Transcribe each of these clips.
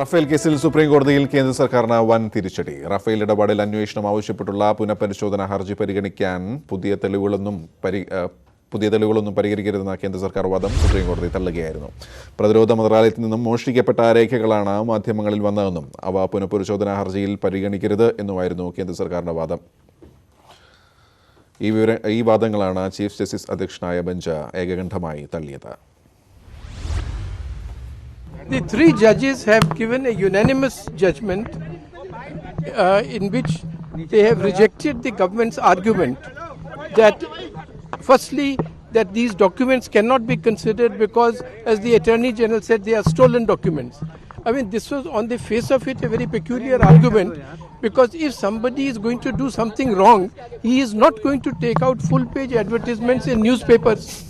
Rafale കേസിൽ supreme കോടതിയിൽ കേന്ദ്ര സർക്കാരിന് വൻ തിരിച്ചടി. റഫേൽ ഇടപാടിൽ അന്വേഷണം ആവശ്യപ്പെട്ടുള്ള പുനഃപരിശോധന ഹർജി പരിഗണിക്കാൻ പുതിയ തെളിവുകളൊന്നും പരി പുതിയ തെളിവുകളൊന്നും പരിഹരിക്കരുതെന്ന കേന്ദ്ര സർക്കാർ വാദം സുപ്രീം കോടതി തള്ളുകയായിരുന്നു. പ്രതിരോധ മന്ത്രാലയത്തിൽ നിന്നും മോഷ്ടിക്കപ്പെട്ട രേഖകളാണ് മാധ്യമങ്ങളിൽ വന്നതെന്നും അവ പുനഃപരിശോധനാ ഹർജിയിൽ പരിഗണിക്കരുത് എന്നുമായിരുന്നു കേന്ദ്ര സർക്കാരിന്റെ വാദം. ഈ വിവര ഈ വാദങ്ങളാണ് ചീഫ് ജസ്റ്റിസ് അധ്യക്ഷനായ ബെഞ്ച് ഏകകണ്ഠമായി തള്ളിയത്. The three judges have given a unanimous judgment uh, in which they have rejected the government's argument that, firstly, that these documents cannot be considered because, as the Attorney General said, they are stolen documents. I mean, this was on the face of it a very peculiar argument because if somebody is going to do something wrong, he is not going to take out full page advertisements in newspapers.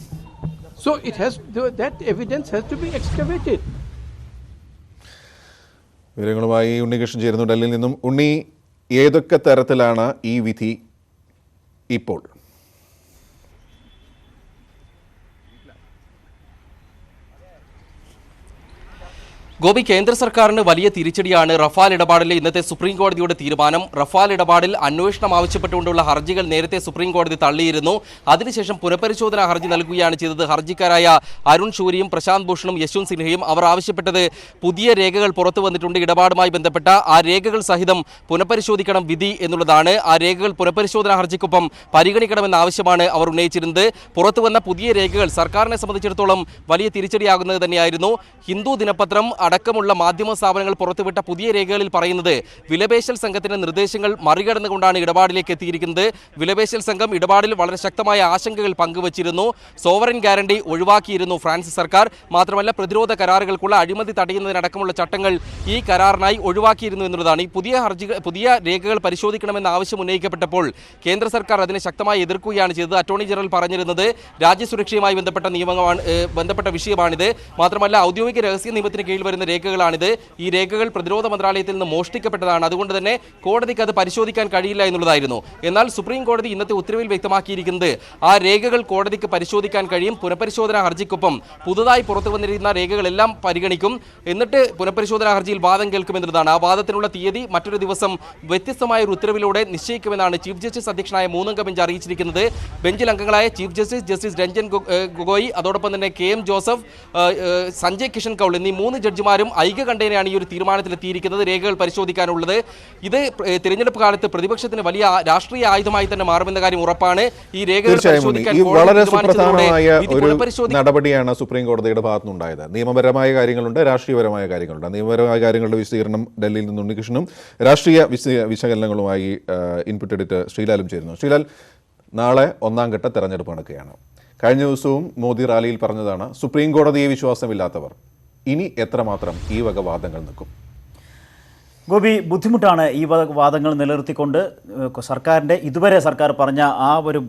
So it has that evidence has to be excavated. വിവരങ്ങളുമായി ഉണ്ണികൃഷ്ണൻ ചേരുന്നു ഡൽഹിയിൽ നിന്നും ഉണ്ണി ഏതൊക്കെ തരത്തിലാണ് ഈ വിധി ഇപ്പോൾ? ഗോപി കേന്ദ്ര സർക്കാരിന് വലിയ തിരിച്ചടിയാണ് റഫാൽ ഇടപാടിലെ ഇന്നത്തെ സുപ്രീം കോടതിയുടെ തീരുമാനം. റഫാൽ ഇടപാടിൽ അന്വേഷണം ആവശ്യപ്പെട്ടുകൊണ്ടുള്ള ഹർജികൾ നേരത്തെ സുപ്രീം കോടതി തള്ളിയിരുന്നു. അതിനുശേഷം പുനഃപരിശോധനാ ഹർജി നൽകുകയാണ് ചെയ്തത്. ഹർജിക്കാരായ അരുൺ ഷൂരിയും പ്രശാന്ത് ഭൂഷണും യശ്വന്ത് സിൻഹയും അവർ ആവശ്യപ്പെട്ടത് പുതിയ രേഖകൾ പുറത്തു വന്നിട്ടുണ്ട്. ഇടപാടുമായി ബന്ധപ്പെട്ട ആ രേഖകൾ സഹിതം പുനഃപരിശോധിക്കണം വിധി എന്നുള്ളതാണ്. ആ രേഖകൾ പുനഃപരിശോധനാ ഹർജിക്കൊപ്പം പരിഗണിക്കണമെന്ന ആവശ്യമാണ് അവർ ഉന്നയിച്ചിരുന്നത്. പുറത്തു വന്ന പുതിയ രേഖകൾ സർക്കാരിനെ സംബന്ധിച്ചിടത്തോളം വലിയ തിരിച്ചടിയാകുന്നത് തന്നെയായിരുന്നു. ഹിന്ദു ദിനപത്രം അടക്കമുള്ള മാധ്യമ സ്ഥാപനങ്ങൾ പുറത്തുവിട്ട പുതിയ രേഖകളിൽ പറയുന്നത് വിലപേശൽ സംഘത്തിന്റെ നിർദ്ദേശങ്ങൾ മറികടന്നുകൊണ്ടാണ് ഇടപാടിലേക്ക് എത്തിയിരിക്കുന്നത്. വിലപേശൽ സംഘം ഇടപാടിൽ വളരെ ശക്തമായ ആശങ്കകൾ പങ്കുവച്ചിരുന്നു. സോവറിൻ ഗ്യാരണ്ടി ഒഴിവാക്കിയിരുന്നു ഫ്രാൻസ് സർക്കാർ. മാത്രമല്ല പ്രതിരോധ കരാറുകൾക്കുള്ള അഴിമതി തടയുന്നതിനടക്കമുള്ള ചട്ടങ്ങൾ ഈ കരാറിനായി ഒഴിവാക്കിയിരുന്നു എന്നുള്ളതാണ് ഈ പുതിയ ഹർജികൾ പുതിയ രേഖകൾ പരിശോധിക്കണമെന്ന ആവശ്യം ഉന്നയിക്കപ്പെട്ടപ്പോൾ കേന്ദ്ര സർക്കാർ അതിനെ ശക്തമായി എതിർക്കുകയാണ് ചെയ്തത്. അറ്റോർണി ജനറൽ പറഞ്ഞിരുന്നത് രാജ്യസുരക്ഷയുമായി ബന്ധപ്പെട്ട നിയമമാണ് ബന്ധപ്പെട്ട വിഷയമാണിത്. മാത്രമല്ല ഔദ്യോഗിക രഹസ്യ നിയമത്തിന് കീഴിൽ വരുന്ന രേഖകളാണിത്. ഈ രേഖകൾ പ്രതിരോധ മന്ത്രാലയത്തിൽ നിന്ന് മോഷ്ടിക്കപ്പെട്ടതാണ്. അതുകൊണ്ട് തന്നെ കോടതിക്ക് അത് പരിശോധിക്കാൻ കഴിയില്ല എന്നുള്ളതായിരുന്നു. എന്നാൽ സുപ്രീം കോടതി ഇന്നത്തെ ഉത്തരവിൽ വ്യക്തമാക്കിയിരിക്കുന്നത് ആ രേഖകൾ കോടതിക്ക് പരിശോധിക്കാൻ കഴിയും പുനഃപരിശോധനാ ഹർജിക്കൊപ്പം പുതുതായി പുറത്തു വന്നിരിക്കുന്ന രേഖകളെല്ലാം പരിഗണിക്കും എന്നിട്ട് പുനഃപരിശോധനാ ഹർജിയിൽ വാദം കേൾക്കുമെന്നതാണ് ആ വാദത്തിനുള്ള തീയതി മറ്റൊരു ദിവസം വ്യത്യസ്തമായ ഒരു ഉത്തരവിലൂടെ നിശ്ചയിക്കുമെന്നാണ് ചീഫ് ജസ്റ്റിസ് അധ്യക്ഷനായ മൂന്നംഗ ബെഞ്ച് അറിയിച്ചിരിക്കുന്നത്. ബെഞ്ചിൽ അംഗങ്ങളായ chief justice justice Ranjan Gogoi അതോടൊപ്പം തന്നെ K M Joseph Sanjay Kishan Kaul എന്നീ മൂന്ന് ജഡ്ജിമാരും ഐക്യകണ്ഠേനയാണ് ഈ ഒരു തീരുമാനത്തിലെത്തിയിരിക്കുന്നത് രേഖകൾ പരിശോധിക്കാനുള്ളത്. ഇത് തിരഞ്ഞെടുപ്പ് കാലത്ത് പ്രതിപക്ഷത്തിന് വലിയ രാഷ്ട്രീയ ആയുധമായി തന്നെ മാറുമെന്ന കാര്യം ഉറപ്പാണ്. ഈ രേഖകൾ വളരെ സുപ്രധാനമായ ഒരു നടപടിയാണ് സുപ്രീം കോടതിയുടെ ഭാഗത്തുനിന്നുണ്ടായത്. നിയമപരമായ കാര്യങ്ങളുണ്ട് രാഷ്ട്രീയപരമായ കാര്യങ്ങളുണ്ട്. നിയമപരമായ കാര്യങ്ങളുടെ വിശദീകരണം ഡൽഹിയിൽ നിന്ന് ഉണ്ണികൃഷ്ണനും രാഷ്ട്രീയ വിശ- വിശകലനങ്ങളുമായി ഇൻപുട്ട് എഡിറ്റ് ശ്രീലാലും ചേരുന്നു. ശ്രീലാൽ നാളെ ഒന്നാം ഘട്ട തെരഞ്ഞെടുപ്പ് നടക്കുകയാണ്. കഴിഞ്ഞ ദിവസവും മോദി റാലിയിൽ പറഞ്ഞതാണ് സുപ്രീം കോടതിയെ വിശ്വാസമില്ലാത്തവർ ഇനി എത്രമാത്രം ഈ വക വാദങ്ങൾ നിൽക്കും? ഗോപി ബുദ്ധിമുട്ടാണ് ഈ വാദങ്ങൾ നിലനിർത്തിക്കൊണ്ട് സർക്കാരിന്റെ ഇതുവരെ സർക്കാർ പറഞ്ഞ ആ ഒരു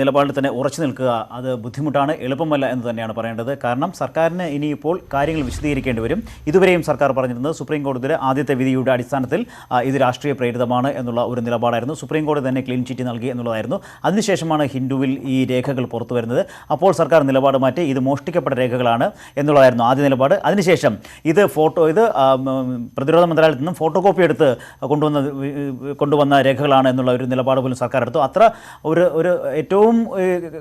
നിലപാടിൽ തന്നെ ഉറച്ചു നിൽക്കുക അത് ബുദ്ധിമുട്ടാണ് എളുപ്പമല്ല എന്ന് തന്നെയാണ് പറയേണ്ടത്. കാരണം സർക്കാരിന് ഇനിയിപ്പോൾ കാര്യങ്ങൾ വിശദീകരിക്കേണ്ടി വരും. ഇതുവരെയും സർക്കാർ പറഞ്ഞിരുന്നത് സുപ്രീം കോടതിയുടെ ആദ്യത്തെ വിധിയുടെ അടിസ്ഥാനത്തിൽ ഇത് രാഷ്ട്രീയ പ്രേരിതമാണ് എന്നുള്ള ഒരു നിലപാടായിരുന്നു. സുപ്രീം കോടതി തന്നെ ക്ലീൻ ചിറ്റ് നൽകി എന്നുള്ളതായിരുന്നു. അതിനുശേഷമാണ് ഹിന്ദുവിൽ ഈ രേഖകൾ പുറത്തു വരുന്നത്. അപ്പോൾ സർക്കാർ നിലപാട് മാറ്റി ഇത് മോഷ്ടിക്കപ്പെട്ട രേഖകളാണ് എന്നുള്ളതായിരുന്നു ആദ്യ നിലപാട്. അതിനുശേഷം ഇത് ഫോട്ടോ ഇത് പ്രതിരോധ മന്ത്രാലയത്തിൽ നിന്നും ഫോട്ടോ കോപ്പി എടുത്ത് കൊണ്ടുവന്ന കൊണ്ടുവന്ന രേഖകളാണ് എന്നുള്ള ഒരു നിലപാട് പോലും സർക്കാർ എടുത്തു അത്ര ഒരു ഒരു ഏറ്റവും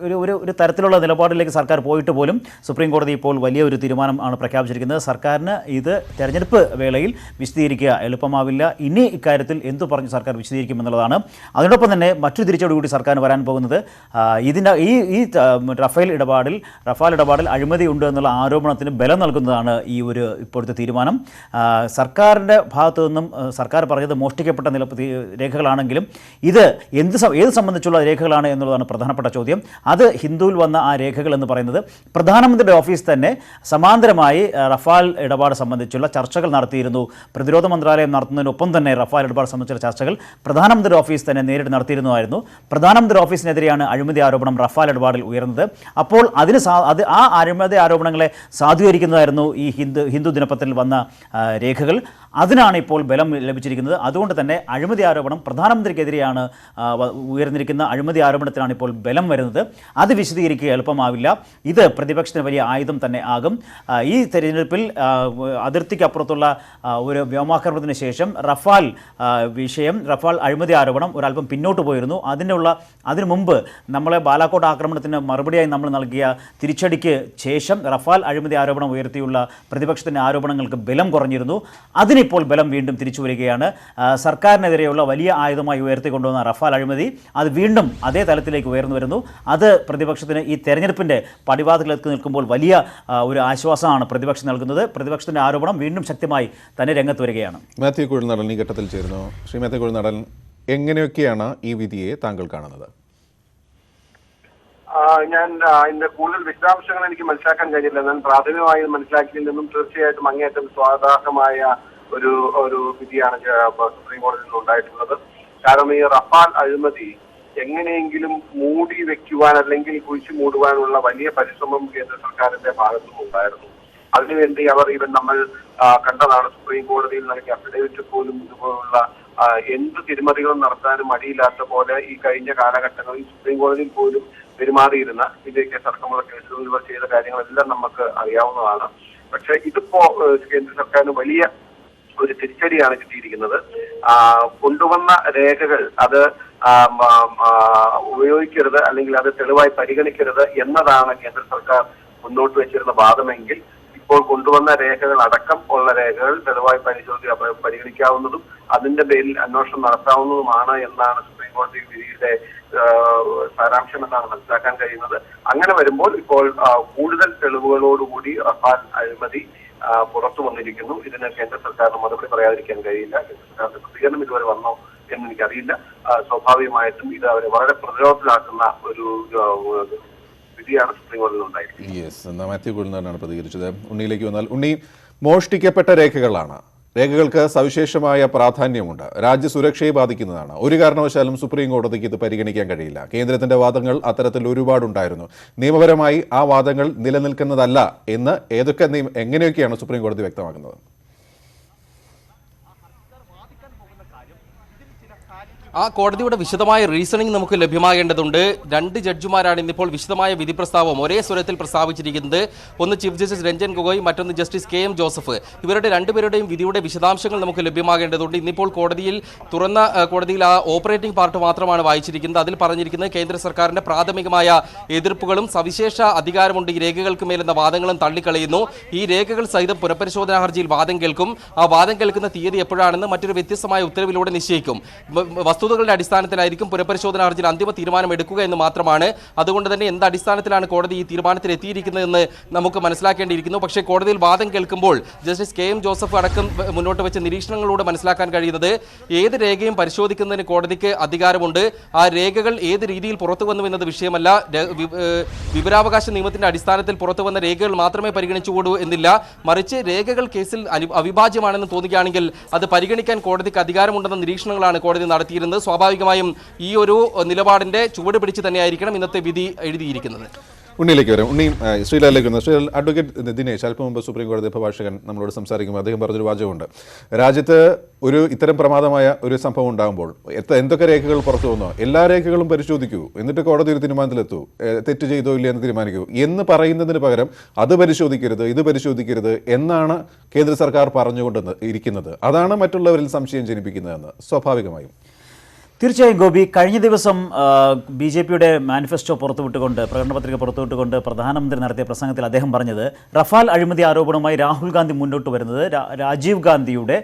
ഒരു ഒരു ഒരു തരത്തിലുള്ള നിലപാടിലേക്ക് സർക്കാർ പോയിട്ട് പോലും സുപ്രീം കോടതി ഇപ്പോൾ വലിയ ഒരു തീരുമാനം ആണ് പ്രഖ്യാപിച്ചിരിക്കുന്നത്. സർക്കാരിന് ഇത് തെരഞ്ഞെടുപ്പ് വേളയിൽ വിശദീകരിക്കുക എളുപ്പമാവില്ല. ഇനി ഇക്കാര്യത്തിൽ എന്തു പറഞ്ഞ് സർക്കാർ വിശദീകരിക്കും എന്നുള്ളതാണ്. അതിനോടൊപ്പം തന്നെ മറ്റൊരു തിരിച്ചോടുകൂടി സർക്കാരിന് വരാൻ പോകുന്നത് ഇതിന്റെ ഈ ഈ റഫേൽ ഇടപാടിൽ റഫാൽ ഇടപാടിൽ അഴിമതി ഉണ്ട് എന്നുള്ള ആരോപണത്തിന് ബലം നൽകുന്നതാണ് ഈ ഒരു ഇപ്പോഴത്തെ തീരുമാനം. സർക്കാരിന്റെ ഭാഗത്തു ആ, സർക്കാർ പറഞ്ഞത് മോഷ്ടിക്കപ്പെട്ട നില രേഖകളാണെങ്കിലും ഇത് എന്ത് ഏത് സംബന്ധിച്ചുള്ള രേഖകളാണ് എന്നുള്ളതാണ് പ്രധാനപ്പെട്ട ചോദ്യം. അത് ഹിന്ദുവിൽ വന്ന ആ രേഖകൾ എന്ന് പറയുന്നത് പ്രധാനമന്ത്രിയുടെ ഓഫീസ് തന്നെ സമാന്തരമായി റഫാൽ ഇടപാട് സംബന്ധിച്ചുള്ള ചർച്ചകൾ നടത്തിയിരുന്നു. പ്രതിരോധ മന്ത്രാലയം നടത്തുന്നതിനൊപ്പം തന്നെ റഫാൽ ഇടപാട് സംബന്ധിച്ചുള്ള ചർച്ചകൾ പ്രധാനമന്ത്രിയുടെ ഓഫീസ് തന്നെ നേരിട്ട് നടത്തിയിരുന്നതായിരുന്നു പ്രധാനമന്ത്രി ഓഫീസിനെതിരെയാണ് അഴിമതി ആരോപണം റഫാൽ ഇടപാടിൽ ഉയർന്നത്. അപ്പോൾ അതിന് അത് ആ അഴിമതി ആരോപണങ്ങളെ സാധൂകരിക്കുന്നതായിരുന്നു ഈ ഹിന്ദു ഹിന്ദു ദിനപത്രത്തിൽ വന്ന രേഖകൾ. അതിനാണ് ഇപ്പോൾ ബലം ലഭിച്ചിരിക്കുന്നത്. അതുകൊണ്ട് തന്നെ അഴിമതി ആരോപണം പ്രധാനമന്ത്രിക്കെതിരെയാണ് ഉയർന്നിരിക്കുന്ന അഴിമതി ആരോപണത്തിനാണ് ഇപ്പോൾ ബലം വരുന്നത്. അത് വിശദീകരിക്കുക എളുപ്പമാവില്ല. ഇത് പ്രതിപക്ഷത്തിന് വലിയ ആയുധം തന്നെ ആകും. ഈ തെരഞ്ഞെടുപ്പിൽ അതിർത്തിക്കപ്പുറത്തുള്ള ഒരു വ്യോമാക്രമണത്തിന് ശേഷം റഫാൽ വിഷയം റഫാൽ അഴിമതി ആരോപണം ഒരല്പം പിന്നോട്ട് പോയിരുന്നു. അതിനുള്ള അതിനു മുമ്പ് നമ്മളെ ബാലാക്കോട്ട് ആക്രമണത്തിന് മറുപടിയായി നമ്മൾ നൽകിയ തിരിച്ചടിക്ക് ശേഷം റഫാൽ അഴിമതി ആരോപണം ഉയർത്തിയുള്ള പ്രതിപക്ഷത്തിന്റെ ആരോപണങ്ങൾക്ക് ബലം കുറഞ്ഞിരുന്നു. അതിനിപ്പോൾ ബലം വീണ്ടും തിരിച്ചു വരികയാണ്. സർക്കാരിനെതിരെയുള്ള വലിയ ആയുധമായി ഉയർത്തിക്കൊണ്ടുവന്ന റഫാൽ അഴിമതി അത് വീണ്ടും അതേ തലത്തിലേക്ക് ഉയർന്നു വരുന്നു. അത് പ്രതിപക്ഷത്തിന് ഈ തെരഞ്ഞെടുപ്പിന്റെ പടിവാതിലേക്ക് നിൽക്കുമ്പോൾ വലിയ ഒരു ആശ്വാസമാണ് പ്രതിപക്ഷം നൽകുന്നത്. പ്രതിപക്ഷത്തിന്റെ ആരോപണം വീണ്ടും ശക്തമായി തന്നെ രംഗത്ത് വരികയാണ്. മാത്യു കുഴിനടൻ ഈ ഘട്ടത്തിൽ ചേരുന്നു. ശ്രീ മാത്യു കുഴിനടൻ എങ്ങനെയൊക്കെയാണ് ഈ വിധിയെ താങ്കൾ കാണുന്നത്? ഞാൻ ഇതിന്റെ കൂടുതൽ വിശദാംശങ്ങൾ എനിക്ക് മനസ്സിലാക്കാൻ കഴിഞ്ഞില്ല. ഞാൻ പ്രാഥമികമായി മനസ്സിലാക്കിയിൽ മനസ്സിലാക്കിയതിൽ നിന്നും തീർച്ചയായിട്ടും അങ്ങേയറ്റം സ്വാഗതാർഹമായ ഒരു ഒരു വിധിയാണ് സുപ്രീം കോടതിയിൽ നിന്ന് ഉണ്ടായിട്ടുള്ളത്. കാരണം ഈ റഫാൽ അഴിമതി എങ്ങനെയെങ്കിലും മൂടി വെക്കുവാൻ അല്ലെങ്കിൽ കുഴിച്ചു മൂടുവാനുള്ള വലിയ പരിശ്രമം കേന്ദ്ര സർക്കാരിന്റെ ഭാഗത്തും ഉണ്ടായിരുന്നു അതിനുവേണ്ടി അവർ ഈവൻ നമ്മൾ കണ്ടതാണ് സുപ്രീം കോടതിയിൽ നൽകിയ അഫിഡേവിറ്റ് പോലും ഇതുപോലുള്ള എന്ത് തിരുമതികളും നടത്താനും മടിയില്ലാത്ത പോലെ ഈ കഴിഞ്ഞ കാലഘട്ടങ്ങളിൽ സുപ്രീം കോടതിയിൽ പോലും പെരുമാറിയിരുന്ന കേസ് അടക്കമുള്ള കേസുകളിൽ ഇവർ ചെയ്ത കാര്യങ്ങളെല്ലാം നമുക്ക് അറിയാവുന്നതാണ്. പക്ഷേ ഇതിപ്പോ കേന്ദ്ര സർക്കാരിന് വലിയ ഒരു തിരിച്ചടിയാണ് കിട്ടിയിരിക്കുന്നത്. കൊണ്ടുവന്ന രേഖകൾ അത് ഉപയോഗിക്കരുത് അല്ലെങ്കിൽ അത് തെളിവായി പരിഗണിക്കരുത് എന്നതാണ് കേന്ദ്ര സർക്കാർ മുന്നോട്ട് വെച്ചിരുന്ന വാദമെങ്കിൽ ഇപ്പോൾ കൊണ്ടുവന്ന രേഖകൾ അടക്കം ഉള്ള രേഖകൾ തെളിവായി പരിശോധി പരിഗണിക്കാവുന്നതും അതിന്റെ പേരിൽ അന്വേഷണം നടത്താവുന്നതുമാണ് എന്നാണ് സുപ്രീം കോടതി വിധിയുടെ സാരാംശം എന്നാണ് മനസ്സിലാക്കാൻ കഴിയുന്നത്. അങ്ങനെ വരുമ്പോൾ ഇപ്പോൾ കൂടുതൽ തെളിവുകളോടുകൂടി റഫാൽ അഴിമതി പുറത്തു വന്നിരിക്കുന്നു. ഇതിന് കേന്ദ്ര സർക്കാരിന് മറുപടി പറയാതിരിക്കാൻ കഴിയില്ല. കേന്ദ്ര സർക്കാരിന്റെ പ്രതികരണം ഇതുവരെ വന്നോ എന്ന് എനിക്കറിയില്ല. സ്വാഭാവികമായിട്ടും ഇത് അവരെ വളരെ പ്രതിരോധത്തിലാക്കുന്ന ഒരു വിധിയാണ് സുപ്രീം കോടതിയിൽ മാത്യു കുഴൽനടനാണ് പ്രതികരിച്ചത്. ഉണ്ണിയിലേക്ക് വന്നാൽ ഉണ്ണി മോഷ്ടിക്കപ്പെട്ട രേഖകളാണ്. രേഖകൾക്ക് സവിശേഷമായ പ്രാധാന്യമുണ്ട്. രാജ്യസുരക്ഷയെ ബാധിക്കുന്നതാണ്. ഒരു കാരണവശാലും സുപ്രീം കോടതിക്ക് ഇത് പരിഗണിക്കാൻ കഴിയില്ല. കേന്ദ്രത്തിന്റെ വാദങ്ങൾ അത്തരത്തിൽ ഒരുപാടുണ്ടായിരുന്നു. നിയമപരമായി ആ വാദങ്ങൾ നിലനിൽക്കുന്നതല്ല എന്ന് ഏതൊക്കെ നിയമം എങ്ങനെയൊക്കെയാണ് സുപ്രീം കോടതി വ്യക്തമാക്കുന്നത്? ആ കോടതിയുടെ വിശദമായ റീസണിംഗ് നമുക്ക് ലഭ്യമാകേണ്ടതുണ്ട്. രണ്ട് ജഡ്ജിമാരാണ് ഇന്നിപ്പോൾ വിശദമായ വിധി പ്രസ്താവം ഒരേ സ്വരത്തിൽ പ്രസ്താവിച്ചിരിക്കുന്നത്. ഒന്ന് ചീഫ് ജസ്റ്റിസ് രഞ്ജൻ ഗൊഗോയ് മറ്റൊന്ന് ജസ്റ്റിസ് കെ എം ജോസഫ്. ഇവരുടെ രണ്ടുപേരുടെയും വിധിയുടെ വിശദാംശങ്ങൾ നമുക്ക് ലഭ്യമാകേണ്ടതുണ്ട്. ഇന്നിപ്പോൾ കോടതിയിൽ തുറന്ന കോടതിയിൽ ആ ഓപ്പറേറ്റിംഗ് പാർട്ട് മാത്രമാണ് വായിച്ചിരിക്കുന്നത്. അതിൽ പറഞ്ഞിരിക്കുന്നത് കേന്ദ്ര സർക്കാരിന്റെ പ്രാഥമികമായ എതിർപ്പുകളും സവിശേഷ അധികാരമുണ്ട്. ഈ രേഖകൾക്ക് മേലെന്ന വാദങ്ങളും തള്ളിക്കളയുന്നു. ഈ രേഖകൾ സഹിതം പുനഃപരിശോധനാ ഹർജിയിൽ വാദം കേൾക്കും. ആ വാദം കേൾക്കുന്ന തീയതി എപ്പോഴാണെന്ന് മറ്റൊരു വ്യത്യസ്തമായ ഉത്തരവിലൂടെ നിശ്ചയിക്കും. വസ്തുതകളുടെ അടിസ്ഥാനത്തിലായിരിക്കും പുനഃപരിശോധനാ ഹർജിയിൽ അന്തിമ തീരുമാനം എടുക്കുക എന്ന് മാത്രമാണ്. അതുകൊണ്ട് തന്നെ എന്ത് അടിസ്ഥാനത്തിലാണ് കോടതി ഈ തീരുമാനത്തിൽ എത്തിയിരിക്കുന്നതെന്ന് നമുക്ക് മനസ്സിലാക്കേണ്ടിയിരിക്കുന്നു. പക്ഷേ കോടതിയിൽ വാദം കേൾക്കുമ്പോൾ ജസ്റ്റിസ് കെ എം ജോസഫ് അടക്കം മുന്നോട്ട് വെച്ച നിരീക്ഷണങ്ങളിലൂടെ മനസ്സിലാക്കാൻ കഴിയുന്നത് ഏത് രേഖയും പരിശോധിക്കുന്നതിന് കോടതിക്ക് അധികാരമുണ്ട്. ആ രേഖകൾ ഏത് രീതിയിൽ പുറത്തു വന്നു എന്നത് വിഷയമല്ല. വിവരാവകാശ നിയമത്തിന്റെ അടിസ്ഥാനത്തിൽ പുറത്തു വന്ന രേഖകൾ മാത്രമേ പരിഗണിച്ചുകൂടൂ എന്നില്ല. മറിച്ച് രേഖകൾ കേസിൽ അവിഭാജ്യമാണെന്ന് തോന്നുകയാണെങ്കിൽ അത് പരിഗണിക്കാൻ കോടതിക്ക് അധികാരമുണ്ടെന്ന നിരീക്ഷണങ്ങളാണ് കോടതി നടത്തിയിരുന്നത്. സ്വാഭാവികമായും ഈ ഒരു നിലപാടിന്റെ ചുവട് പിടിച്ച് തന്നെയായിരിക്കണം ഇന്നത്തെ വിധി എഴുതിയിരിക്കുന്നത്. ഉണ്ണിയിലേക്ക് വരാം. ഉണ്ണി ശ്രീലാലിലേക്ക് വന്നു ശ്രീലാൽ അഡ്വക്കേറ്റ് ദിനേശ് അല്പം മുമ്പ് സുപ്രീം കോടതി അഭിഭാഷകൻ നമ്മളോട് സംസാരിക്കുമ്പോൾ അദ്ദേഹം പറഞ്ഞൊരു വാചകമുണ്ട്. രാജ്യത്ത് ഒരു ഇത്തരം പ്രമാദമായ ഒരു സംഭവം ഉണ്ടാകുമ്പോൾ എന്തൊക്കെ രേഖകൾ പുറത്തു വന്നോ എല്ലാ രേഖകളും പരിശോധിക്കൂ. എന്നിട്ട് കോടതി ഒരു തീരുമാനത്തിലെത്തൂ. തെറ്റ് ചെയ്തോ ഇല്ല എന്ന് തീരുമാനിക്കൂ. എന്ന് പറയുന്നതിന് പകരം അത് പരിശോധിക്കരുത് ഇത് പരിശോധിക്കരുത് എന്നാണ് കേന്ദ്ര സർക്കാർ പറഞ്ഞുകൊണ്ട് ഇരിക്കുന്നത്. അതാണ് മറ്റുള്ളവരിൽ സംശയം ജനിപ്പിക്കുന്നതെന്ന് സ്വാഭാവികമായും. തീർച്ചയായും ഗോപി കഴിഞ്ഞ ദിവസം ബി ജെ പിയുടെ മാനിഫെസ്റ്റോ പുറത്തുവിട്ടുകൊണ്ട് പ്രകടന പത്രിക പുറത്തുവിട്ടുകൊണ്ട് പ്രധാനമന്ത്രി നടത്തിയ പ്രസംഗത്തിൽ അദ്ദേഹം പറഞ്ഞത് റഫാൽ അഴിമതി ആരോപണവുമായി രാഹുൽ ഗാന്ധി മുന്നോട്ട് വരുന്നത് രാജീവ് ഗാന്ധിയുടെ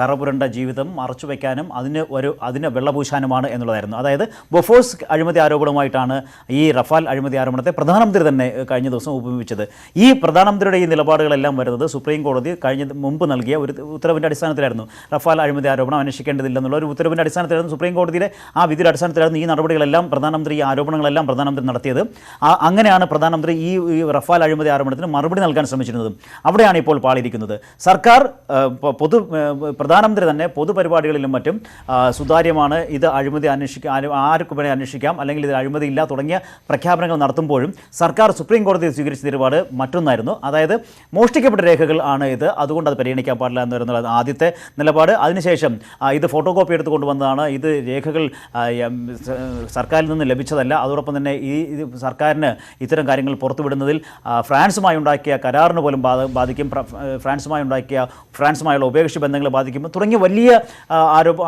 കറപുരണ്ട ജീവിതം മറച്ചുവെക്കാനും അതിന് ഒരു അതിന് വെള്ളപൂശാനുമാണ് എന്നുള്ളതായിരുന്നു. അതായത് ബൊഫോഴ്സ് അഴിമതി ആരോപണവുമായിട്ടാണ് ഈ റഫാൽ അഴിമതി ആരോപണത്തെ പ്രധാനമന്ത്രി തന്നെ കഴിഞ്ഞ ദിവസം ഉപയോഗിച്ചത് ഈ പ്രധാനമന്ത്രിയുടെ ഈ നിലപാടുകളെല്ലാം വരുന്നത് സുപ്രീം കോടതി കഴിഞ്ഞ മുമ്പ് നൽകിയ ഒരു ഉത്തരവിന്റെ അടിസ്ഥാനത്തിലായിരുന്നു. റഫാൽ അഴിമതി ആരോപണം അന്വേഷിക്കേണ്ടതില്ലെന്നുള്ള ഒരു ഉത്തരവിന്റെ അടിസ്ഥാനത്തിലായിരുന്നു സുപ്രീം കോടതി കോടതിയുടെ ആ വിധിയുടെ അടിസ്ഥാനത്തിലായിരുന്നു ഈ നടപടികളെല്ലാം പ്രധാനമന്ത്രി ഈ ആരോപണങ്ങളെല്ലാം പ്രധാനമന്ത്രി നടത്തിയത്. അങ്ങനെയാണ് പ്രധാനമന്ത്രി ഈ റഫാൽ അഴിമതി ആരോപണത്തിന് മറുപടി നൽകാൻ ശ്രമിച്ചിരുന്നത്. അവിടെയാണ് ഇപ്പോൾ പാളിയിരിക്കുന്നത്. സർക്കാർ പൊതു പ്രധാനമന്ത്രി തന്നെ പൊതുപരിപാടികളിലും മറ്റും സുതാര്യമാണ്. ഇത് അഴിമതി അന്വേഷിക്കാം ആർക്ക് വേണേൽ അന്വേഷിക്കാം. അല്ലെങ്കിൽ ഇത് അഴിമതി ഇല്ല തുടങ്ങിയ പ്രഖ്യാപനങ്ങൾ നടത്തുമ്പോഴും സർക്കാർ സുപ്രീം കോടതി സ്വീകരിച്ച നിലപാട് മറ്റൊന്നായിരുന്നു. അതായത് മോഷ്ടിക്കപ്പെട്ട രേഖകൾ ആണ് ഇത്. അതുകൊണ്ട് അത് പരിഗണിക്കാൻ പാടില്ല എന്ന് പറയുന്നത് ആദ്യത്തെ നിലപാട്. അതിനുശേഷം ഇത് ഫോട്ടോ കോപ്പി എടുത്ത് കൊണ്ടുവന്നതാണ് ഇത് രേഖകൾ സർക്കാരിൽ നിന്ന് ലഭിച്ചതല്ല. അതോടൊപ്പം തന്നെ ഈ സർക്കാരിന് ഇത്തരം കാര്യങ്ങൾ പുറത്തുവിടുന്നതിൽ ഫ്രാൻസുമായി ഉണ്ടാക്കിയ കരാറിന് പോലും ബാധിക്കും. ഫ്ര- ഫ്രാൻസുമായി ഉണ്ടാക്കിയ ഫ്രാൻസുമായുള്ള ഉഭയകക്ഷി ബന്ധങ്ങളെ ബാധിക്കും. തുടങ്ങിയ വലിയ ആരോപ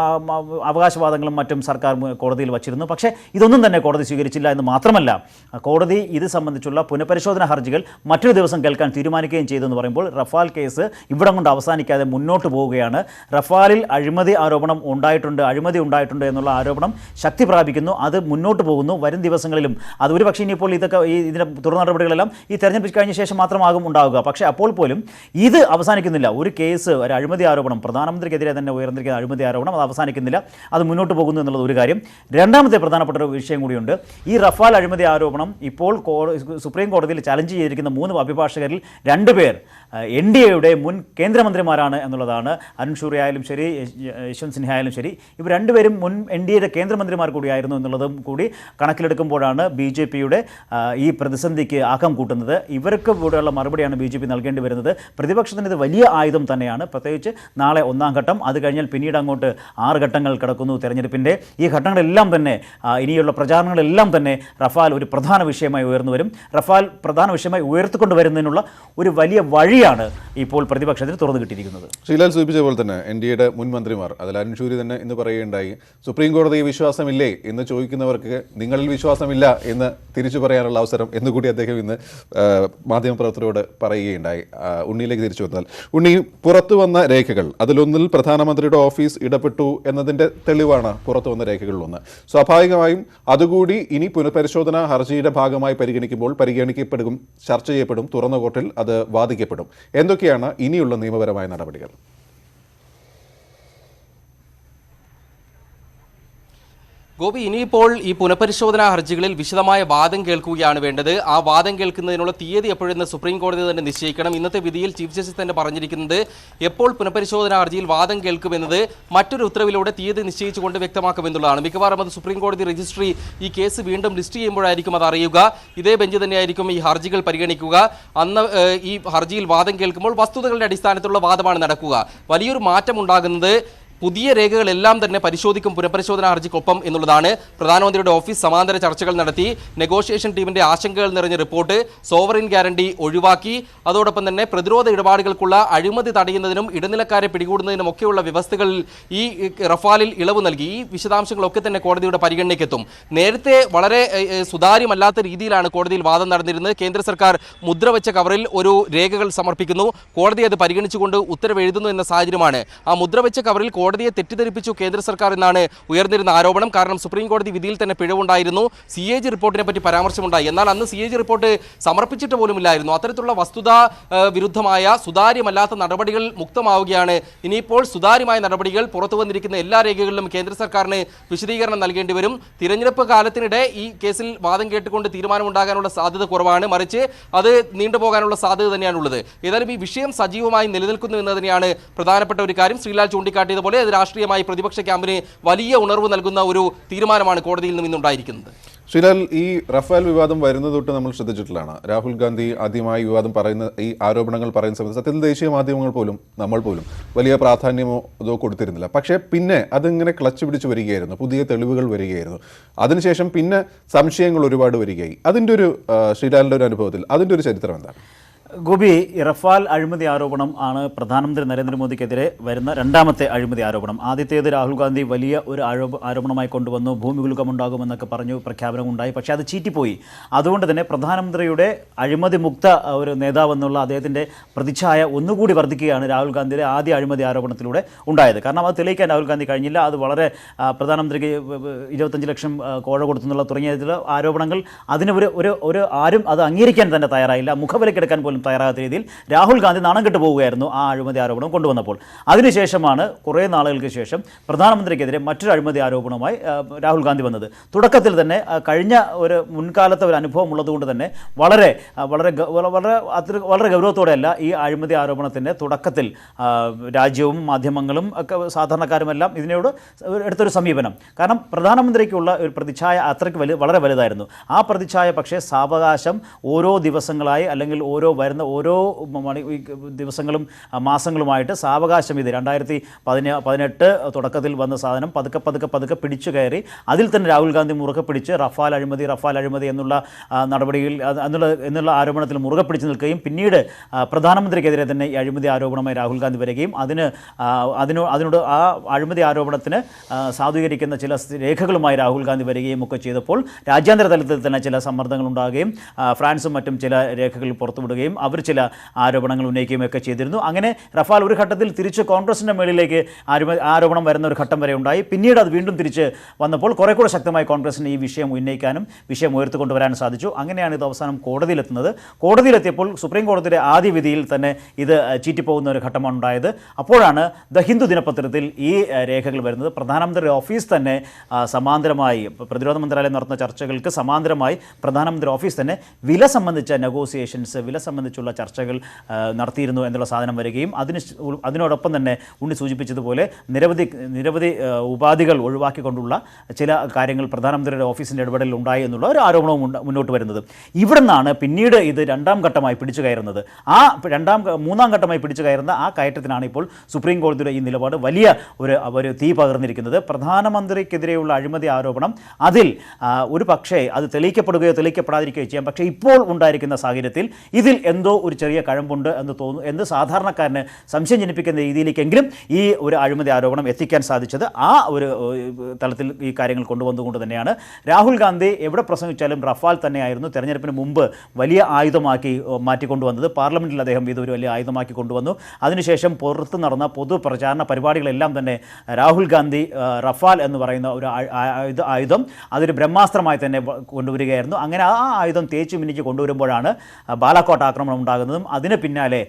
അവകാശവാദങ്ങളും മറ്റും സർക്കാർ കോടതിയിൽ വച്ചിരുന്നു. പക്ഷേ ഇതൊന്നും തന്നെ കോടതി സ്വീകരിച്ചില്ല എന്ന് മാത്രമല്ല കോടതി ഇത് സംബന്ധിച്ചുള്ള പുനഃപരിശോധന ഹർജികൾ മറ്റൊരു ദിവസം കേൾക്കാൻ തീരുമാനിക്കുകയും ചെയ്തു എന്ന് പറയുമ്പോൾ റഫാൽ കേസ് ഇവിടം കൊണ്ട് അവസാനിക്കാതെ മുന്നോട്ട് പോവുകയാണ്. റഫാലിൽ അഴിമതി ആരോപണം ഉണ്ടായിട്ടുണ്ട് അഴിമതി ഉണ്ടായിട്ടുണ്ട് എന്നുള്ള ആരോപണം ശക്തി പ്രാപിക്കുന്നു. അത് മുന്നോട്ട് പോകുന്നു. വരും ദിവസങ്ങളിലും. അത് ഒരു പക്ഷേ ഇനിയിപ്പോൾ ഇതൊക്കെ ഈ ഇതിന്റെ തുടർ നടപടികളെല്ലാം ഈ തെരഞ്ഞെടുപ്പ് കഴിഞ്ഞ ശേഷം മാത്രമാകും ഉണ്ടാവുക. പക്ഷേ അപ്പോൾ പോലും ഇത് അവസാനിക്കുന്നില്ല. ഒരു കേസ് ഒരു അഴിമതി ആരോപണം പ്രധാനമന്ത്രിക്കെതിരെ തന്നെ ഉയർന്നിരിക്കുന്ന അഴിമതി ആരോപണം അത് അവസാനിക്കുന്നില്ല. അത് മുന്നോട്ട് പോകുന്നു എന്നുള്ളത് ഒരു കാര്യം. രണ്ടാമത്തെ പ്രധാനപ്പെട്ട ഒരു വിഷയം കൂടിയുണ്ട്. ഈ റഫാൽ അഴിമതി ആരോപണം ഇപ്പോൾ സുപ്രീം കോടതിയിൽ ചലഞ്ച് ചെയ്തിരിക്കുന്ന മൂന്ന് അഭിഭാഷകരിൽ രണ്ടുപേർ എൻ ഡി എയുടെ മുൻ കേന്ദ്രമന്ത്രിമാരാണ് എന്നുള്ളതാണ് അരുൺ ഷൂറി ആയാലും ശരി യശ്- യശ്വന്ത് സിൻഹ ആയാലും ശരി ഇവർ രണ്ടുപേരും മുൻ എൻ ഡി എയുടെ കേന്ദ്രമന്ത്രിമാർ കൂടിയായിരുന്നു എന്നുള്ളതും കൂടി കണക്കിലെടുക്കുമ്പോഴാണ് ബി ജെ പിയുടെ ഈ പ്രതിസന്ധിക്ക് ആക്കം കൂട്ടുന്നത്. ഇവർക്ക് കൂടെയുള്ള മറുപടിയാണ് ബി ജെ പി നൽകേണ്ടി വരുന്നത്. പ്രതിപക്ഷത്തിന് ഇത് വലിയ ആയുധം തന്നെയാണ്. പ്രത്യേകിച്ച് നാളെ ഒന്നാം ഘട്ടം. അത് കഴിഞ്ഞാൽ പിന്നീട് അങ്ങോട്ട് ആറ് ഘട്ടങ്ങൾ കിടക്കുന്നു തെരഞ്ഞെടുപ്പിന്റെ. ഈ ഘട്ടങ്ങളെല്ലാം തന്നെ ഇനിയുള്ള പ്രചാരണങ്ങളെല്ലാം തന്നെ റഫാൽ ഒരു പ്രധാന വിഷയമായി ഉയർന്നു വരും. റഫാൽ പ്രധാന വിഷയമായി ഉയർത്തിക്കൊണ്ട് വരുന്നതിനുള്ള ഒരു വലിയ വഴിയാണ് ഇപ്പോൾ പ്രതിപക്ഷത്തിന് തുറന്നു കിട്ടിയിരിക്കുന്നത്. ശ്രീലാൽ സൂചിപ്പിച്ച പോലെ തന്നെ എൻ ഡി എയുടെ മുൻ മന്ത്രിമാർ അതിൽ അരുൺ ഷൂരി തന്നെ ഇന്ന് പറയുകയുണ്ടായി സുപ്രീം കോടതി വിശ്വാസമില്ലേ? എന്ന് ചോദിക്കുന്നവർക്ക് നിങ്ങളിൽ വിശ്വാസമില്ല എന്ന് തിരിച്ചു പറയാനുള്ള അവസരം എന്ന് കൂടി അദ്ദേഹം ഇന്ന് മാധ്യമപ്രവർത്തകരോട് പറയുകയുണ്ടായി. ഉണ്ണിയിലേക്ക് തിരിച്ചു വന്നാൽ ഉണ്ണി പുറത്തു വന്ന രേഖകൾ അതിലൊന്നിൽ പ്രധാനമന്ത്രിയുടെ ഓഫീസ് ഇടപെട്ടു എന്നതിന്റെ തെളിവാണ് പുറത്തു വന്ന രേഖകളിലൊന്ന്. സ്വാഭാവികമായും അതുകൂടി ഇനി പുനഃപരിശോധന ഹർജിയുടെ ഭാഗമായി പരിഗണിക്കുമ്പോൾ പരിഗണിക്കപ്പെടും ചർച്ച ചെയ്യപ്പെടും തുറന്ന കോർട്ടിൽ അത് വാദിക്കപ്പെടും. എന്തൊക്കെയാണ് ഇനിയുള്ള നിയമപരമായ നടപടികൾ? ഗോപി ഇനിയിപ്പോൾ ഈ പുനഃപരിശോധനാ ഹർജികളിൽ വിശദമായ വാദം കേൾക്കുകയാണ് വേണ്ടത്. ആ വാദം കേൾക്കുന്നതിനുള്ള തീയതി എപ്പോഴെന്ന് സുപ്രീം കോടതി തന്നെ നിശ്ചയിക്കണം. ഇന്നത്തെ വിധിയിൽ ചീഫ് ജസ്റ്റിസ് തന്നെ പറഞ്ഞിരിക്കുന്നത് എപ്പോൾ പുനഃപരിശോധനാ ഹർജിയിൽ വാദം കേൾക്കുമെന്നത് മറ്റൊരു ഉത്തരവിലൂടെ തീയതി നിശ്ചയിച്ചുകൊണ്ട് വ്യക്തമാക്കുമെന്നുള്ളതാണ്. മിക്കവാറും അത് സുപ്രീം കോടതി രജിസ്ട്രി ഈ കേസ് വീണ്ടും ലിസ്റ്റ് ചെയ്യുമ്പോഴായിരിക്കും അത് അറിയുക. ഇതേ ബെഞ്ച് തന്നെയായിരിക്കും ഈ ഹർജികൾ പരിഗണിക്കുക. അന്ന് ഈ ഹർജിയിൽ വാദം കേൾക്കുമ്പോൾ വസ്തുതകളുടെ അടിസ്ഥാനത്തിലുള്ള വാദമാണ് നടക്കുക. വലിയൊരു മാറ്റം ഉണ്ടാകുന്നത് പുതിയ രേഖകളെല്ലാം തന്നെ പരിശോധിക്കും പുനഃപരിശോധനാ ഹർജിക്കൊപ്പം എന്നുള്ളതാണ് പ്രധാനമന്ത്രിയുടെ ഓഫീസ് സമാന്തര ചർച്ചകൾ നടത്തി നെഗോഷിയേഷൻ ടീമിന്റെ ആശങ്കകൾ നിറഞ്ഞ റിപ്പോർട്ട് സോവറിൻ ഗ്യാരണ്ടി ഒഴിവാക്കി. അതോടൊപ്പം തന്നെ പ്രതിരോധ ഇടപാടുകൾക്കുള്ള അഴിമതി തടയുന്നതിനും ഇടനിലക്കാരെ പിടികൂടുന്നതിനും ഒക്കെയുള്ള വ്യവസ്ഥകളിൽ ഈ റഫാലിൽ ഇളവ് നൽകി. ഈ വിശദാംശങ്ങളൊക്കെ തന്നെ കോടതിയുടെ പരിഗണനയ്ക്കെത്തും. നേരത്തെ വളരെ സുതാര്യമല്ലാത്ത രീതിയിലാണ് കോടതിയിൽ വാദം നടന്നിരുന്നത്. കേന്ദ്ര സർക്കാർ മുദ്ര വെച്ച കവറിൽ ഒരു രേഖകൾ സമർപ്പിക്കുന്നു. കോടതി അത് പരിഗണിച്ചുകൊണ്ട് ഉത്തരവ് എഴുതുന്നു എന്ന സാഹചര്യമാണ്. ആ മുദ്ര വെച്ച കവറിൽ കോടതിയെ തെറ്റിദ്ധരിപ്പിച്ചു കേന്ദ്ര സർക്കാർ എന്നാണ് ഉയർന്നിരുന്ന ആരോപണം. കാരണം സുപ്രീം കോടതി വിധിയിൽ തന്നെ പിഴവുണ്ടായിരുന്നു. സി എ ജി റിപ്പോർട്ടിനെ പറ്റി പരാമർശമുണ്ടായി. എന്നാൽ അന്ന് സി എ ജി റിപ്പോർട്ട് സമർപ്പിച്ചിട്ട് പോലുമില്ലായിരുന്നു. അത്തരത്തിലുള്ള വസ്തുത വിരുദ്ധമായ സുതാര്യമല്ലാത്ത നടപടികൾ മുക്തമാവുകയാണ്. ഇനിയിപ്പോൾ സുതാര്യമായ നടപടികൾ പുറത്തു വന്നിരിക്കുന്ന എല്ലാ രേഖകളിലും കേന്ദ്ര സർക്കാരിന് വിശദീകരണം നൽകേണ്ടി വരും. തിരഞ്ഞെടുപ്പ് കാലത്തിനിടെ ഈ കേസിൽ വാദം കേട്ടുകൊണ്ട് തീരുമാനമുണ്ടാകാനുള്ള സാധ്യത കുറവാണ്. മറിച്ച് അത് നീണ്ടുപോകാനുള്ള സാധ്യത തന്നെയാണുള്ളത്. ഏതായാലും ഈ വിഷയം സജീവമായി നിലനിൽക്കുന്നു എന്ന് തന്നെയാണ് പ്രധാനപ്പെട്ട ഒരു കാര്യം. ശ്രീലാൽ ചൂണ്ടിക്കാട്ടിയതുപോലെ അത് രാഷ്ട്രീയമായി പ്രതിപക്ഷ ക്യാമ്പിന് വലിയ ഉണർവ് നൽകുന്ന ഒരു തീരുമാനമാണ് കോടതിയിൽ നിന്നും ഇന്നുണ്ടായിരിക്കുന്നത് ശ്രീലാൽ ഈ റഫാൽ വിവാദം വരുന്നത് തൊട്ട് നമ്മൾ ശ്രദ്ധിച്ചിട്ടുള്ളതാണ്. രാഹുൽ ഗാന്ധി ആദ്യമായി വിവാദം പറയുന്ന ഈ ആരോപണങ്ങൾ പറയുന്ന സമയത്ത് സത്യത്തിൽ ദേശീയ മാധ്യമങ്ങൾ പോലും നമ്മൾ പോലും വലിയ പ്രാധാന്യമോ ഇതോ കൊടുത്തിരുന്നില്ല. പക്ഷേ പിന്നെ അതിങ്ങനെ ക്ലച്ച് പിടിച്ച് വരികയായിരുന്നു. പുതിയ തെളിവുകൾ വരികയായിരുന്നു. അതിനുശേഷം പിന്നെ സംശയങ്ങൾ ഒരുപാട് വരികയായി. അതിന്റെ ഒരു ശ്രീലാലിന്റെ ഒരു അനുഭവത്തിൽ അതിന്റെ ഒരു ചരിത്രം എന്താണ്? ഗോപി റഫാൽ അഴിമതി ആരോപണം ആണ് പ്രധാനമന്ത്രി നരേന്ദ്രമോദിക്കെതിരെ വരുന്ന രണ്ടാമത്തെ അഴിമതി ആരോപണം. ആദ്യത്തേത് രാഹുൽ ഗാന്ധി വലിയ ഒരു ആരോപ ആരോപണമായി കൊണ്ടുവന്നു. ഭൂമി കുലുക്കമുണ്ടാകുമെന്നൊക്കെ പറഞ്ഞു പ്രഖ്യാപനം ഉണ്ടായി പക്ഷേ അത് ചീറ്റിപ്പോയി. അതുകൊണ്ട് തന്നെ പ്രധാനമന്ത്രിയുടെ അഴിമതി മുക്ത ഒരു നേതാവെന്നുള്ള അദ്ദേഹത്തിന്റെ പ്രതിച്ഛായ ഒന്നുകൂടി വർദ്ധിക്കുകയാണ് രാഹുൽ ഗാന്ധിയുടെ ആദ്യ അഴിമതി ആരോപണത്തിലൂടെ ഉണ്ടായത്. കാരണം അത് തെളിയിക്കാൻ രാഹുൽ ഗാന്ധി കഴിഞ്ഞില്ല. അത് വളരെ പ്രധാനമന്ത്രിക്ക് ഇരുപത്തഞ്ച് ലക്ഷം കോഴ കൊടുത്തുള്ള തുടങ്ങിയ ആരോപണങ്ങൾ അതിന് ഒരു ഒരു ആരും അത് അംഗീകരിക്കാൻ തന്നെ തയ്യാറായില്ല. മുഖവിലക്കെടുക്കാൻ പോലും പോലും തയ്യാറാകാത്ത രീതിയിൽ രാഹുൽ ഗാന്ധി നാണം കെട്ടു പോവുകയായിരുന്നു ആ അഴിമതി ആരോപണം കൊണ്ടുവന്നപ്പോൾ. അതിനുശേഷമാണ് കുറേ നാളുകൾക്ക് ശേഷം പ്രധാനമന്ത്രിക്കെതിരെ മറ്റൊരു അഴിമതി ആരോപണവുമായി രാഹുൽ ഗാന്ധി വന്നത്. തുടക്കത്തിൽ തന്നെ കഴിഞ്ഞ ഒരു മുൻകാലത്തെ ഒരു അനുഭവം ഉള്ളതുകൊണ്ട് തന്നെ വളരെ വളരെ വളരെ വളരെ ഗൗരവത്തോടെയല്ല ഈ അഴിമതി ആരോപണത്തിന്റെ തുടക്കത്തിൽ രാജ്യവും മാധ്യമങ്ങളും ഒക്കെ സാധാരണക്കാരുമെല്ലാം ഇതിനോട് എടുത്തൊരു സമീപനം. കാരണം പ്രധാനമന്ത്രിക്കുള്ള ഒരു പ്രതിച്ഛായ അത്രയ്ക്ക് വലു വളരെ വലുതായിരുന്നു. ആ പ്രതിച്ഛായ പക്ഷേ സാവകാശം ഓരോ ദിവസങ്ങളായി അല്ലെങ്കിൽ ഓരോ വരുന്ന ഓരോ മണി ദിവസങ്ങളും മാസങ്ങളുമായിട്ട് സാവകാശം ഇത്. രണ്ടായിരത്തി പതിന പതിനെട്ട് തുടക്കത്തിൽ വന്ന സാധനം പതുക്കെ പതുക്കെ പതുക്കെ പിടിച്ചു കയറി അതിൽ തന്നെ രാഹുൽ ഗാന്ധി മുറുകെ പിടിച്ച് റഫാൽ അഴിമതി റഫാൽ അഴിമതി എന്നുള്ള നടപടിയിൽ എന്നുള്ള എന്നുള്ള ആരോപണത്തിൽ മുറുകെ പിടിച്ച് നിൽക്കുകയും പിന്നീട് പ്രധാനമന്ത്രിക്കെതിരെ തന്നെ ഈ അഴിമതി ആരോപണമായി രാഹുൽ ഗാന്ധി വരികയും അതിന് അതിനോ അതിനോട് ആ അഴിമതി ആരോപണത്തിന് സാധൂകരിക്കുന്ന ചില രേഖകളുമായി രാഹുൽ ഗാന്ധി വരികയും ഒക്കെ ചെയ്തപ്പോൾ രാജ്യാന്തര തലത്തിൽ തന്നെ ചില സമ്മർദ്ദങ്ങൾ ഉണ്ടാകുകയും ഫ്രാൻസും മറ്റും ചില രേഖകൾ പുറത്തുവിടുകയും അവർ ചില ആരോപണങ്ങൾ ഉന്നയിക്കുകയും ഒക്കെ ചെയ്തിരുന്നു. അങ്ങനെ റഫാൽ ഒരു ഘട്ടത്തിൽ തിരിച്ച് കോൺഗ്രസിന്റെ മേളിലേക്ക് ആരോപണം വരുന്ന ഒരു ഘട്ടം വരെ ഉണ്ടായി. പിന്നീട് അത് വീണ്ടും തിരിച്ച് വന്നപ്പോൾ കുറെ കൂടെ ശക്തമായി കോൺഗ്രസിന് ഈ വിഷയം ഉന്നയിക്കാനും വിഷയം ഉയർത്തിക്കൊണ്ടുവരാനും സാധിച്ചു. അങ്ങനെയാണ് ഇത് അവസാനം കോടതിയിലെത്തുന്നത്. കോടതിയിലെത്തിയപ്പോൾ സുപ്രീം കോടതിയുടെ ആദ്യ വിധിയിൽ തന്നെ ഇത് ചീറ്റിപ്പോകുന്ന ഒരു ഘട്ടമാണ് ഉണ്ടായത്. അപ്പോഴാണ് ദ ഹിന്ദു ദിനപത്രത്തിൽ ഈ രേഖകൾ വരുന്നത്. പ്രധാനമന്ത്രിയുടെ ഓഫീസ് തന്നെ സമാന്തരമായി പ്രതിരോധ മന്ത്രാലയം നടത്തുന്ന ചർച്ചകൾക്ക് സമാന്തരമായി പ്രധാനമന്ത്രി ഓഫീസ് തന്നെ വില സംബന്ധിച്ച നെഗോസിയേഷൻസ് വില സംബന്ധിച്ചുള്ള ചർച്ചകൾ നടത്തിയിരുന്നു എന്നുള്ള സാധനം വരികയും അതിന് അതിനോടൊപ്പം തന്നെ ഉണ്ണി സൂചിപ്പിച്ചതുപോലെ നിരവധി നിരവധി ഉപാധികൾ ഒഴിവാക്കിക്കൊണ്ടുള്ള ചില കാര്യങ്ങൾ പ്രധാനമന്ത്രിയുടെ ഓഫീസിന്റെ ഇടപെടലിൽ ഉണ്ടായി എന്നുള്ള ഒരു ആരോപണവും മുന്നോട്ട് വരുന്നത്. ഇവിടെ നിന്നാണ് പിന്നീട് ഇത് രണ്ടാം ഘട്ടമായി പിടിച്ചു കയറുന്നത്. ആ രണ്ടാം മൂന്നാം ഘട്ടമായി പിടിച്ചു കയറുന്ന ആ കയറ്റത്തിനാണ് ഇപ്പോൾ സുപ്രീം കോടതിയുടെ ഈ നിലപാട് വലിയ ഒരു ഒരു തീ പകർന്നിരിക്കുന്നത്. പ്രധാനമന്ത്രിക്കെതിരെയുള്ള അഴിമതി ആരോപണം അതിൽ ഒരു പക്ഷേ അത് തെളിയിക്കപ്പെടുകയോ തെളിയിക്കപ്പെടാതിരിക്കുകയോ ചെയ്യാം. പക്ഷേ ഇപ്പോൾ ഉണ്ടായിരിക്കുന്ന സാഹചര്യത്തിൽ ഇതിൽ എന്തോ ഒരു ചെറിയ കഴമ്പുണ്ട് എന്ന് തോന്നുന്നു എന്ന് സാധാരണക്കാരന് സംശയം ജനിപ്പിക്കുന്ന രീതിയിലേക്കെങ്കിലും ഈ ഒരു അഴിമതി ആരോപണം എത്തിക്കാൻ സാധിച്ചത് ആ ഒരു തലത്തിൽ ഈ കാര്യങ്ങൾ കൊണ്ടുവന്നുകൊണ്ട് തന്നെയാണ്. രാഹുൽ ഗാന്ധി എവിടെ പ്രസംഗിച്ചാലും റഫാൽ തന്നെയായിരുന്നു തെരഞ്ഞെടുപ്പിന് മുമ്പ് വലിയ ആയുധമാക്കി മാറ്റിക്കൊണ്ടുവന്നത്. പാർലമെന്റിൽ അദ്ദേഹം ഇത് ഒരു വലിയ ആയുധമാക്കി കൊണ്ടുവന്നു. അതിനുശേഷം പുറത്ത് നടന്ന പൊതു പ്രചാരണ പരിപാടികളെല്ലാം തന്നെ രാഹുൽ ഗാന്ധി റഫാൽ എന്ന് പറയുന്ന ഒരു ആയുധ ആയുധം അതൊരു ബ്രഹ്മാസ്ത്രമായി തന്നെ കൊണ്ടുവരികയായിരുന്നു. അങ്ങനെ ആ ആയുധം തേച്ചു മിനിക്ക് കൊണ്ടുവരുമ്പോഴാണ് ബാലാക്കോട്ട് ആക്രമണം ഉണ്ടാകുന്നതും അതിന് പിന്നാലെ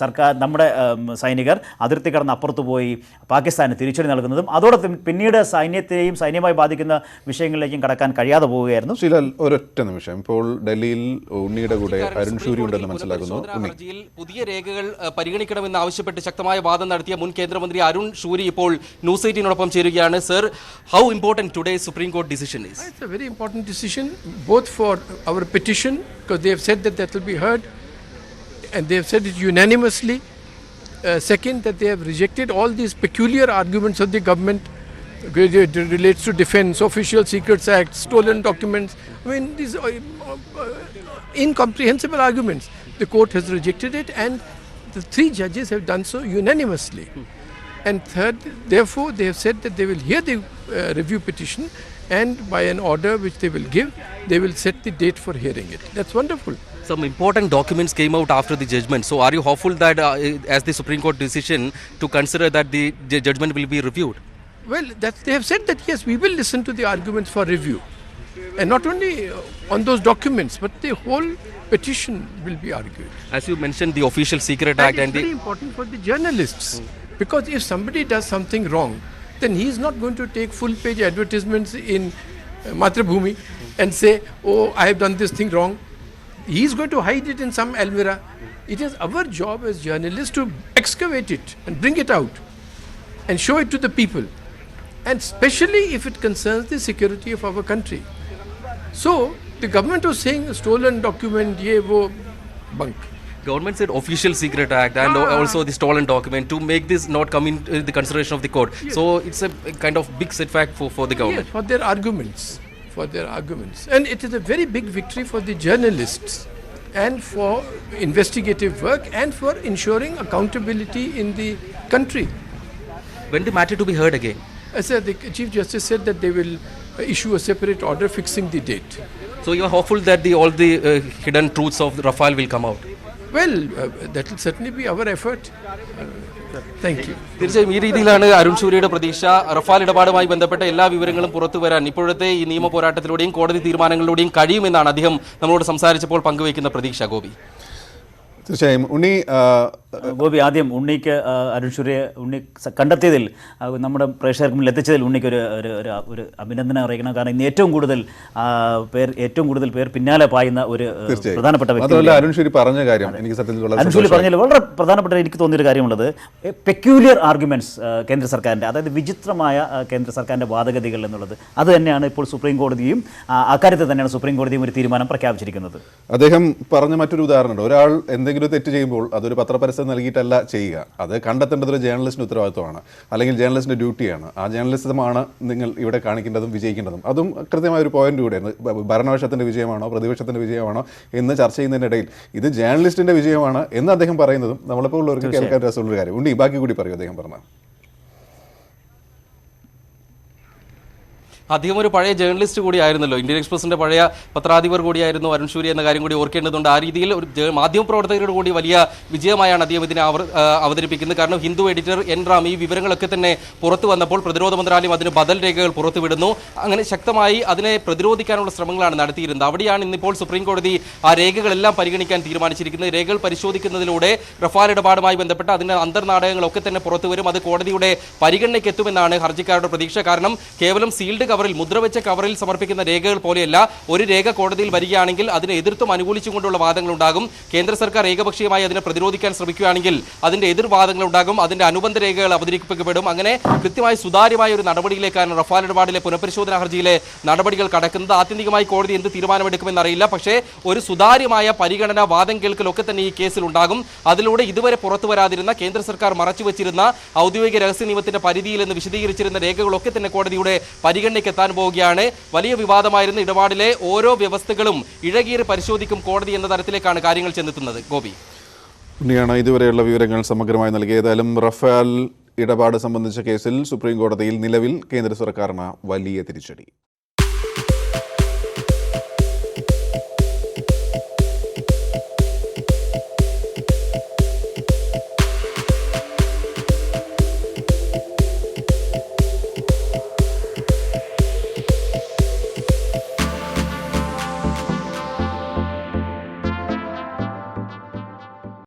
സർക്കാർ നമ്മുടെ സൈനികർ അതിർത്തി കടന്ന് അപ്പുറത്ത് പോയി പാകിസ്ഥാന് തിരിച്ചടി നൽകുന്നതും അതോടെ പിന്നീട് സൈന്യത്തെയും സൈന്യമായി ബാധിക്കുന്ന വിഷയങ്ങളിലേക്കും കടക്കാൻ കഴിയാതെ പോവുകയായിരുന്നു. ശ്രീലാൽ ഒരൊറ്റ നിമിഷം. ഇപ്പോൾ ഡൽഹിയിൽ ഉണ്ണിയുടെ കൂടെ അരുൺ ഷൂരി ഉണ്ടെന്ന് മനസ്സിലാക്കുന്നു. പുതിയ രേഖകൾ പരിഗണിക്കണമെന്ന് ആവശ്യപ്പെട്ട് ശക്തമായ വാദം നടത്തിയ മുൻ കേന്ദ്രമന്ത്രി അരുൺ ഷൂരി ഇപ്പോൾ ന്യൂസ് എയ്റ്റീനോടൊപ്പം ചേരുകയാണ്. Sir how important today supreme court decision is it's a very important decision both for our petition, because they have said that that will be heard, and they have said it unanimously. Uh, second, that they have rejected all these peculiar arguments of the government. It relates to defense, Official Secrets Act, stolen documents. I mean, these uh, uh, incomprehensible arguments. The court has rejected it, and the three judges have done so unanimously. And third, therefore, they have said that they will hear the uh, review petition and by an order which they will give, they will set the date for hearing it. That's wonderful. Some important documents came out after the judgment. So, are you hopeful that, uh, as the Supreme Court decision, to consider that the, the judgment will be reviewed? Well, that they have said that yes, we will listen to the arguments for review. And not only uh, on those documents, but the whole petition will be argued. As you mentioned, the Official Secret Act is and very the. important for the journalists. Because if somebody does something wrong, then he is not going to take full page advertisements in uh, Matrabhumi and say, oh, I have done this thing wrong. He is going to hide it in some Almira. It is our job as journalists to excavate it and bring it out and show it to the people. And especially if it concerns the security of our country. So, the government was saying stolen document, ye wo, bunk. Government said Official Secret Act and Ah. also the stolen document to make this not come into the consideration of the court. So, it's a kind of big setback for, for the government. Yes, for their arguments. For their arguments. And it is a very big victory for the journalists and for investigative work and for ensuring accountability in the country. When the matter to be heard again? As I said, the Chief Justice said that they will uh, issue a separate order fixing the date. So, you are hopeful that the all the uh, hidden truths of Rafale will come out? Well, that will certainly certainly be our effort. You. തീർച്ചയായും ഈ രീതിയിലാണ് അരുൺ സൂര്യയുടെ പ്രതീക്ഷ Rafale ഇടപാടുമായി ബന്ധപ്പെട്ട എല്ലാ വിവരങ്ങളും പുറത്തു വരാൻ ഇപ്പോഴത്തെ ഈ നിയമ പോരാട്ടത്തിലൂടെയും കോടതി തീരുമാനങ്ങളിലൂടെയും കഴിയുമെന്നാണ് അദ്ദേഹം നമ്മളോട് സംസാരിച്ചപ്പോൾ പങ്കുവയ്ക്കുന്ന പ്രതീക്ഷ ഗോപി തീർച്ചയായും. ഉണ്ണി ഗോപി ആദ്യം ഉണ്ണിക്ക് അരുൺ ഷൂരിയെ ഉണ്ണി കണ്ടെത്തിയതിൽ നമ്മുടെ പ്രേക്ഷകർക്ക് മുന്നിൽ എത്തിച്ചതിൽ ഉണ്ണിക്ക് ഒരു ഒരു അഭിനന്ദനം അറിയിക്കണം. കാരണം ഇന്ന് ഏറ്റവും കൂടുതൽ പേർ ഏറ്റവും കൂടുതൽ പേർ പിന്നാലെ പായുന്ന ഒരു പ്രധാനപ്പെട്ട വ്യക്തി അരുൺ ഷൂരി പറഞ്ഞ കാര്യം എനിക്ക് സത്യത്തിൽ അനുശൂലി പറഞ്ഞാൽ വളരെ പ്രധാനപ്പെട്ട എനിക്ക് തോന്നിയൊരു കാര്യമുള്ളത് പെക്യൂലിയർ ആർഗ്യുമെന്റ്സ് കേന്ദ്ര സർക്കാരിന്റെ അതായത് വിചിത്രമായ കേന്ദ്ര സർക്കാരിന്റെ വാദഗതികൾ എന്നുള്ളത്. അത് തന്നെയാണ് ഇപ്പോൾ സുപ്രീം കോടതിയും അക്കാര്യത്തിൽ തന്നെയാണ് സുപ്രീം കോടതിയും ഒരു തീരുമാനം പ്രഖ്യാപിച്ചിരിക്കുന്നത്. അദ്ദേഹം പറഞ്ഞ മറ്റൊരു ഉദാഹരണമുണ്ട്. ഒരാൾ എന്തെങ്കിലും തെറ്റ് ചെയ്യുമ്പോൾ അതൊരു പത്രപരസ്യം നൽകിയിട്ടല്ല ചെയ്യുക. അത് കണ്ടെത്തേണ്ടത് ഒരു ജേർണലിസ്റ്റിന്റെ ഉത്തരവാദിത്വമാണ്. അല്ലെങ്കിൽ ജേർണലിസ്റ്റിന്റെ ഡ്യൂട്ടിയാണ്. ആ ജേർണലിസമാണ് നിങ്ങൾ ഇവിടെ കാണിക്കേണ്ടതും വിജയിക്കേണ്ടതും. അതും കൃത്യമായ ഒരു പോയിന്റ് കൂടെയാണ്. ഭരണപക്ഷത്തിന്റെ വിജയമാണോ പ്രതിപക്ഷത്തിന്റെ വിജയമാണോ എന്ന് ചർച്ച ചെയ്യുന്നതിനിടയിൽ ഇത് ജേർണലിസ്റ്റിന്റെ വിജയമാണ് എന്ന് അദ്ദേഹം പറയുന്നതും നമ്മളിപ്പോൾ ഉള്ളവർക്ക് കേൾക്കാൻ രസമുള്ള കാര്യം ഉണ്ടി ബാക്കി കൂടി പറയും അദ്ദേഹം പറഞ്ഞ അദ്ദേഹം ഒരു പഴയ ജേർണലിസ്റ്റ് കൂടിയായിരുന്നല്ലോ ഇന്ത്യൻ എക്സ്പ്രസിന്റെ പഴയ പത്രാധിപർ കൂടിയായിരുന്നു അരുൺ ശൂരി എന്ന കാര്യം കൂടി ഓർക്കേണ്ടതുണ്ട്. ആ രീതിയിൽ ഒരു മാധ്യമ പ്രവർത്തകരോട് കൂടി വലിയ വിജയമായാണ് അദ്ദേഹം ഇതിനെ അവതരിപ്പിക്കുന്നത്. കാരണം ഹിന്ദു എഡിറ്റർ എൻ റാം ഈ വിവരങ്ങളൊക്കെ തന്നെ പുറത്തു വന്നപ്പോൾ പ്രതിരോധ മന്ത്രാലയം അതിന് ബദൽ രേഖകൾ പുറത്തുവിടുന്നു. അങ്ങനെ ശക്തമായി അതിനെ പ്രതിരോധിക്കാനുള്ള ശ്രമങ്ങളാണ് നടത്തിയിരുന്നത്. അവിടെയാണ് ഇന്നിപ്പോൾ സുപ്രീം കോടതി ആ രേഖകളെല്ലാം പരിഗണിക്കാൻ തീരുമാനിച്ചിരിക്കുന്നത്. രേഖകൾ പരിശോധിക്കുന്നതിലൂടെ റഫാൽ ഇടപാടുമായി ബന്ധപ്പെട്ട് അതിന്റെ അന്തർനാടകങ്ങളൊക്കെ തന്നെ പുറത്തുവരും. അത് കോടതിയുടെ പരിഗണനയ്ക്ക് എത്തുമെന്നാണ് ഹർജിക്കാരുടെ പ്രതീക്ഷ. കാരണം കേവലം സീൽഡ് കവറിൽ മുദ്രവെച്ച കവറിൽ സമർപ്പിക്കുന്ന രേഖകൾ പോലെയല്ല ഒരു രേഖ കോടതിയിൽ വരികയാണെങ്കിൽ അതിനെ എതിർത്തും അനുകൂലിച്ചുകൊണ്ടുള്ള വാദങ്ങളുണ്ടാകും. കേന്ദ്ര സർക്കാർ ഏകപക്ഷീയമായി അതിനെ പ്രതിരോധിക്കാൻ ശ്രമിക്കുകയാണെങ്കിൽ അതിന്റെ എതിർവാദങ്ങൾ ഉണ്ടാകും അതിന്റെ അനുബന്ധ രേഖകൾ അവതരിപ്പിക്കപ്പെടും. അങ്ങനെ കൃത്യമായി സുതാര്യമായ ഒരു നടപടിയിലേക്കാണ് റഫാൽ ഇടപാടിലെ പുനഃപരിശോധനാ ഹർജിയിലെ നടപടികൾ കടക്കുന്നത്. ആത്യന്തികമായി കോടതി എന്ത് തീരുമാനമെടുക്കുമെന്നറിയില്ല. പക്ഷേ ഒരു സുതാര്യമായ പരിഗണന വാദം കേൾക്കലൊക്കെ തന്നെ ഈ കേസിൽ ഉണ്ടാകും. അതിലൂടെ ഇതുവരെ പുറത്തു വരാതിരുന്ന കേന്ദ്ര സർക്കാർ മറച്ചുവെച്ചിരുന്ന ഔദ്യോഗിക രഹസ്യ നിയമത്തിന്റെ പരിധിയിൽ എന്ന് വിശദീകരിച്ചിരുന്ന രേഖകളൊക്കെ തന്നെ കോടതിയുടെ പരിഗണനയ്ക്ക് എത്താൻ പോവുകയാണ്. വലിയ വിവാദമായിരുന്ന ഇടപാടിലെ ഓരോ വ്യവസ്ഥകളും ഇഴകീറി പരിശോധിക്കും കോടതി എന്ന തരത്തിലേക്കാണ് കാര്യങ്ങൾ ചെന്നെത്തുന്നത്. ഗോപി. ഉണ്ണിയാണ് ഇതുവരെയുള്ള വിവരങ്ങൾ സമഗ്രമായി നൽകി ഏതായാലും റഫാൽ ഇടപാട് സംബന്ധിച്ച കേസിൽ സുപ്രീം കോടതിയിൽ നിലവിൽ കേന്ദ്ര സർക്കാരിന് വലിയ തിരിച്ചടി.